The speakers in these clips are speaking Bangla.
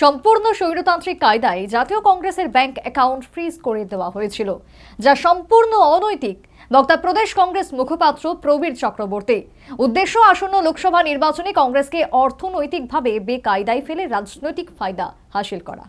সম্পূর্ণ স্বৈরতান্ত্রিক কায়দায় জাতীয় কংগ্রেসের ব্যাংক অ্যাকাউন্ট ফ্রিজ করে দেওয়া হয়েছিল, যা সম্পূর্ণ অনৈতিক। বক্তা প্রদেশ কংগ্রেস মুখপাত্র প্রবীর চক্রবর্তী। উদ্দেশ্য আসন্ন লোকসভা নির্বাচনে কংগ্রেসকে অর্থনৈতিকভাবে বেকায়দায় ফেলে রাজনৈতিক ফায়দা হাসিল করা।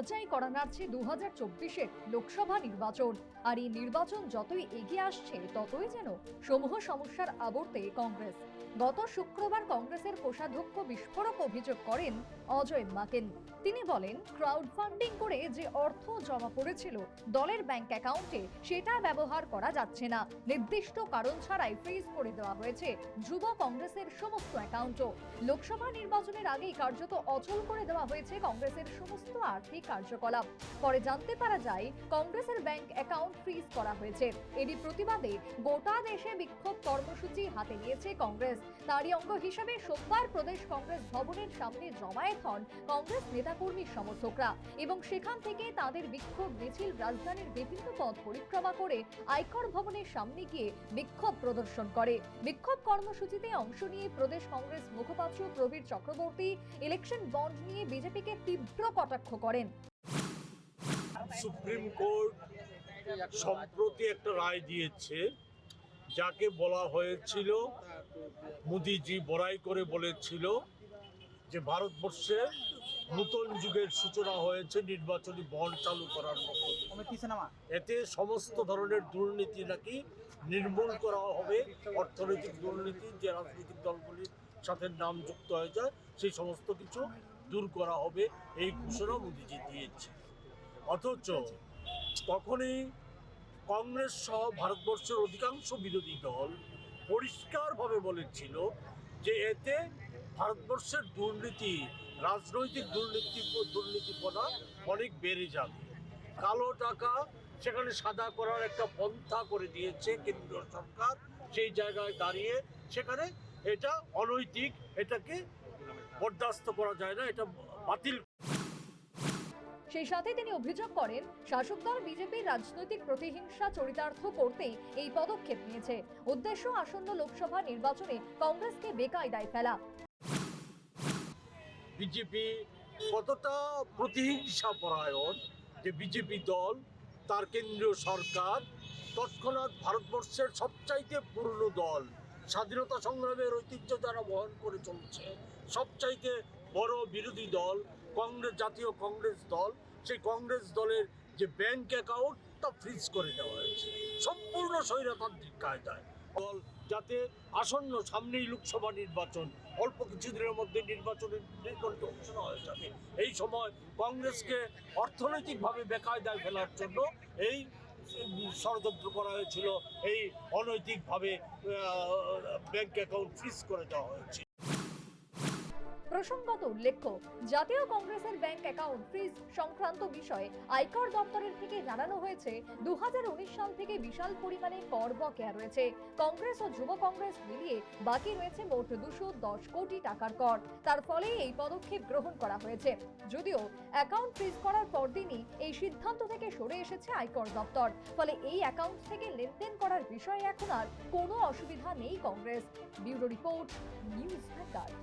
দরজায় করা নাড়ছে দু হাজার চব্বিশের লোকসভা নির্বাচন। আর এই নির্বাচন যতই এগিয়ে আসছে, ততই যেন সমূহ সমস্যার আবর্তে কংগ্রেস। গত শুক্রবার কংগ্রেসের কোষাধ্যক্ষ বিস্ফোরক অভিযোগ করেন অজয় মাকেন। তিনি বলেন ক্রাউড ফান্ডিং করে যে অর্থ জমা পড়েছিল দলের ব্যাংক অ্যাকাউন্টে, সেটা ব্যবহার করা যাচ্ছে না। নির্দিষ্ট কারণ ছাড়াই ফ্রিজ করে দেওয়া হয়েছে যুব কংগ্রেসের সমস্ত অ্যাকাউন্টও। লোকসভা নির্বাচনের আগেই কার্যত অচল করে দেওয়া হয়েছে কংগ্রেসের সমস্ত আর্থিক কার্যকলাপ। পরে জানতে পারা যায়, কংগ্রেসের ব্যাংক অ্যাকাউন্ট ফ্রিজ করা হয়েছে। এরই প্রতিবাদে গোটা দেশে বিক্ষোভ কর্মসূচি হাতে নিয়েছে কংগ্রেস। তারই অঙ্গ হিসেবে সোমবার প্রদেশ কংগ্রেস ভবনের সামনে জমায়েত হন কংগ্রেস নেতাকর্মী সমর্থকরা এবং সেখান থেকে তাদের বিক্ষোভ মিছিল রাজধানীর বিভিন্ন পথ পরিক্রমা করে আয়কর ভবনের সামনে গিয়ে বিক্ষোভ প্রদর্শন করে। বিক্ষোভ কর্মসূচিতে অংশ নিয়ে প্রদেশ কংগ্রেস মুখপাত্র প্রবীর চক্রবর্তী ইলেকশন বন্ড নিয়ে বিজেপিকে তীব্র কটাক্ষ করেন। সুপ্রিম কোর্ট সম্প্রতি একটা রায় দিয়েছে যাকে বলা হয়েছিল মোদিজি বড়াই করে বলেছিল যে ভারতবর্ষে নূতন যুগের সূচনা হয়েছে নির্বাচনী বন্ড চালু করার মতো এতে সমস্ত ধরনের দুর্নীতি নাকি নির্মূল করা হবে অর্থনৈতিক দুর্নীতি যে রাজনৈতিক দলগুলির সাথে নাম যুক্ত হয়ে যায় সেই সমস্ত কিছু দূর করা হবে এই ঘোষণা মোদিজি দিয়েছে। অথচ তখনই কংগ্রেস সহ ভারতবর্ষের অধিকাংশ বিরোধী দল পরিষ্কারভাবে বলেছিল যে এতে ভারতবর্ষের দুর্নীতি, রাজনৈতিক দুর্নীতি, দুর্নীতিপনা অনেক বেড়ে যাবে। কালো টাকা সেখানে সাদা করার একটা পন্থা করে দিয়েছে কেন্দ্রীয় সরকার, সেই জায়গায় দাঁড়িয়ে সেখানে এটা অনৈতিক, এটাকে বরদাস্ত করা যায় না, এটা বাতিল সেই সাথে তিনি অভিযোগ করেন, শাসক দল বিজেপির রাজনৈতিক প্রতিহিংসা চরিতার্থ করতেই এই পদক্ষেপ নিয়েছে। উদ্দেশ্য আসন্ন লোকসভা নির্বাচনে কংগ্রেসকে বেকায়দায় ফেলা। বিজেপি কতটা প্রতিহিংসা পরায়ণ যে বিজেপি দল, তার কেন্দ্রীয় সরকার, তৎক্ষণাৎ ভারতবর্ষের সবচাইতে পুরনো দল, স্বাধীনতা সংগ্রামের ঐতিহ্য যারা বহন করে চলছে, সবচাইতে বড় বিরোধী দল কংগ্রেস, জাতীয় কংগ্রেস দল, সেই কংগ্রেস দলের যে ব্যাংক অ্যাকাউন্ট, তা ফ্রিজ করে দেওয়া হয়েছে। সম্পূর্ণ স্বৈরতান্ত্রিক কায়দায়। দল যাতে আসন্ন সামনেই লোকসভা নির্বাচন, অল্প কিছুদিনের মধ্যে নির্বাচনের নির্বাচন ঘোষণা হয়ে যাবে। এই সময় কংগ্রেসকে অর্থনৈতিকভাবে বেকায়দায় ফেলার জন্য এই ষড়যন্ত্র করা হয়েছিল। এই অনৈতিকভাবে ব্যাংক অ্যাকাউন্ট ফ্রিজ করে দেওয়া হয়েছে। প্রসঙ্গত উল্লেখ্য, জাতীয় কংগ্রেসের ব্যাংক অ্যাকাউন্ট ফ্রিজ সংক্রান্ত বিষয়ে আয়কর দপ্তরের থেকে জানানো হয়েছে দুই হাজার উনিশ সাল থেকে বিশাল পরিমাণে কর বকেয়া রয়েছে। কংগ্রেস ও যুব কংগ্রেস মিলিয়ে বাকি রয়েছে মোট দুশো দশ কোটি টাকার কর। তার ফলে এই পদক্ষেপ গ্রহণ করা হয়েছে। যদিও অ্যাকাউন্ট ফ্রিজ করার পরদিনই এই সিদ্ধান্ত থেকে সরে এসেছে আয়কর দপ্তর। ফলে এই অ্যাকাউন্ট থেকে লেনদেন করার বিষয়ে এখন আর কোনো অসুবিধা নেই Congress. Bureau report, News Vanguard